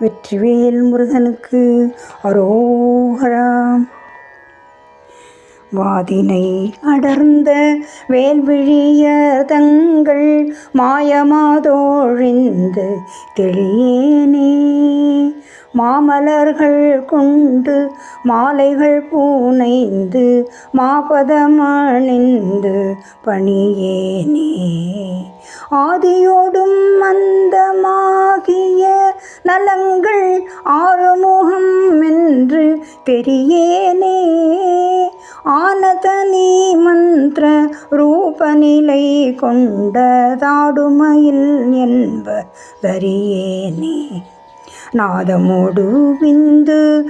வெற்றிவேல் முருகனுக்கு அரோகராம் வாதினை அடர்ந்த வேல்விழிய தங்கள் மாயமாதோழிந்து தெளியேனே. மாமலர்கள் கொண்டு மாலைகள் பூனைந்து மாபதமணிந்து பணியேனே. ஆதியோடும் மந்தமாகிய நலங்கள் ஆறுமுகம் என்று தெரியேனே ஆனதனி மந்திர ரூபநிலை கொண்டதாடுமையில் என்ப வரியேனே. நாதமோடு விந்து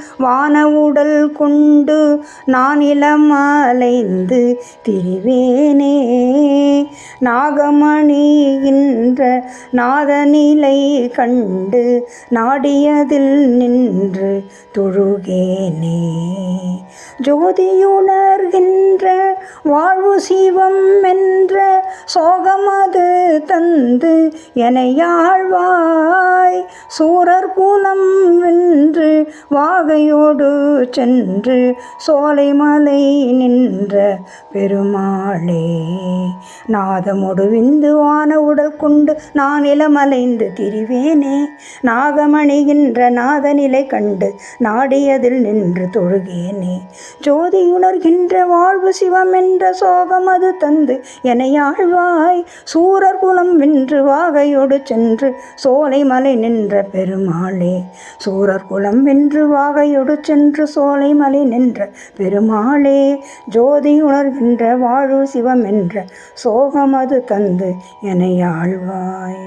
உடல் கொண்டு நான் இளமலைந்து திரிவேனே. நாகமணிகின்ற நாதநிலை கண்டு நாடியதில் நின்று தொழுகேனே. ஜோதியுணர்கின்ற வாழ்வு சிவம் என்ற சோகமது தந்து எனையாழ்வாய் சூரர் குலம் வென்று வாகையோடு சென்று சோலைமலை நின்ற பெருமாளே நாதமொடுவிந்து வான உடல் கொண்டு நான் இளமலைந்து திரிவேனே. நாகமணிகின்ற நாதநிலை கண்டு நாடியதில் நின்று தொழுகேனே. ஜோதியுணர்கின்ற வாழ்வு சிவம் என்ற சோகம் அது தந்து எனையாழ்வாய் சூரர் குலம் வென்று வாகையோடு சென்று சோலை மலை நின்ற பெருமாளே. சூரர் குலம் வென்று வாகையோடு சென்று சோலை மலை நின்ற பெருமாளே. ஜோதி உணர்கின்ற வாழு சிவம் என்ற சோகம் அது தந்து எனையாழ்வாய்